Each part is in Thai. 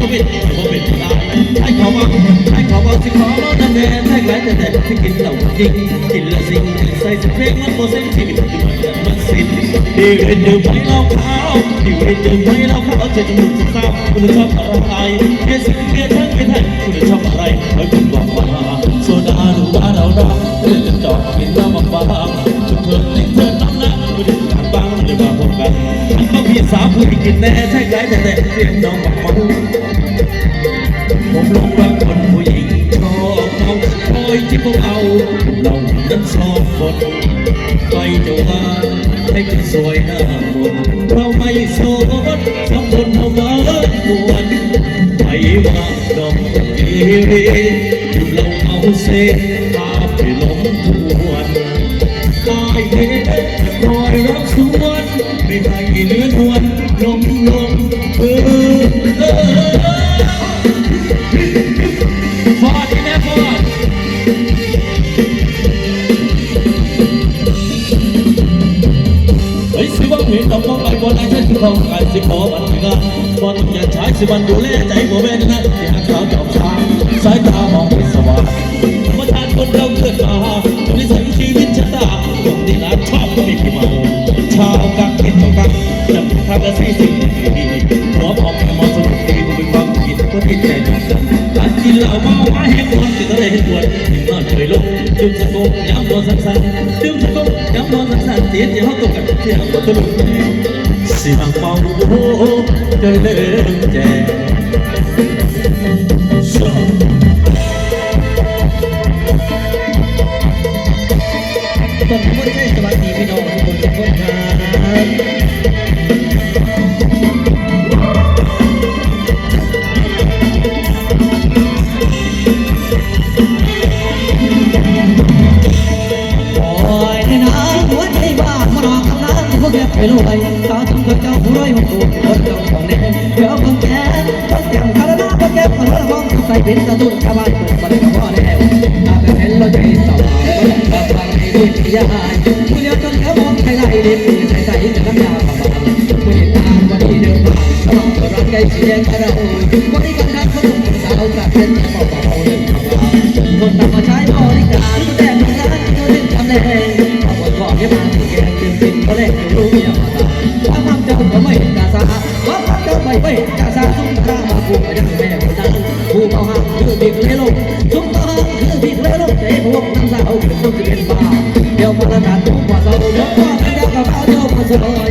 ชายอยู่มาพระบิดพระบิดได้ให้เขาว่าให้เขาว่าสิขอรถน้ำแดงให้หลายแต่แต่ที่กินเหล้าจริงกินละสิ่งใส่สิเพลงมันโมเส้นที่มันมันสิ้นดีเห็นดื่มไม่เล้าขาวดีเห็นดื่มไม่เล้าขาวเจ็ดหมื่นสิบสามคุณชอบอะไรเกสิเกทั้งเกไทยคุณชอบอะไรให้คุณบอกมาโซดาหรือว่าเราดองเล่นจะจอกกินน้ำบางบางจุดเถิดในเถิดน้ำหนักไม่ได้การบ้างไม่ได้มาพบกันทั้งก็พี่สาวผู้กินแน่ใช่ไหมแต่แต่เรียกน้องบอกมา ผมลงว่าคนผู้หญิงชอบเอาคอยที่พวกเอาเรานั้นชอบคนไปจะว่าให้คนสวยหน้ามนเราไม่โสดสองคนเอามาบวนไปว่าดอกเกเรอยู่เราเอาเส้นพาไปหลงทวนตายเห็นคอยรักสวนไม่ให้เลือนหวนลมลมเออ เฮ้ยสิว่ต้องมองไปบนไอ้ฉันคือของการสิขอบัตรงานบอต้อย่าใช้สิวันดูแลใจบ่แม่นนะที่หักเขาจอบช้างสายตามองไม่สว่างมาทานคนเราเกิดมาบริสันชีวิตชะตาคนที่รักชอบก็ไม่กี่มาชาวกักกินต่อกักจำทางกระสีสิ่งดีหัวพองมองสนุกดีกูเป็นความคิดก็ที่ใจจดจำการกินเหล้าเมาหมาแห้งคนติดอะไรให้ปวดถึงนอนเคยลงดื่มสกงย้ำนอนสั้นๆดื่มสกง ตอนนๆเสียเสียเขาตกกันเสียก็ตลุกสิหังเมาโอ้เดินเล่นแจชอบต้นพุทธให้สวัสดีพี่น้องทุกคนทุกคนครับำพวกแกไปลอยตาทำกับเจ้าผู้ร้อยหกตัวคนเจ้าของแน่เดี๋ยวคนแก่ต้องแก่คารานาพวกแกมาละมองใส่เป็นตะตุ้นชาวบ้านเปิดมาได้กับพ่อแล้วตาเป็นเห็นเราใจสว่างก็แหลกบางให้ด้วยยายผู้เลี้ยงจนเขามองใครไล่เด็กใส่ใส่แต่น้ำยาผ่าบางผู้เห็นตามวันนี้เดินผ่านตลอดตลอดใจสีแดงกระโดดวันนี้กันนั้นเขาต้องสาวกระเป็นเบาๆเดินคนตามมาใช้ ทำเจ้าไม่ไม่เห็นกาซาสุนทรามาผูกยังแม่คนนั้นผู้เขาห้ามคือบิ๊กเลโลสุนทราคือบิ๊กเลโลใจพวกน้ำสาวเป็นคนที่เป็นบ้าเดี๋ยวมาตรฐานทุกว่าเราเดี๋ยวว่าไม่ได้กับเอาเจ้ามาสลอย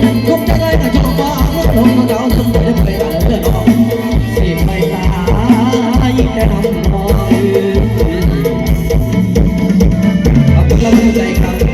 take off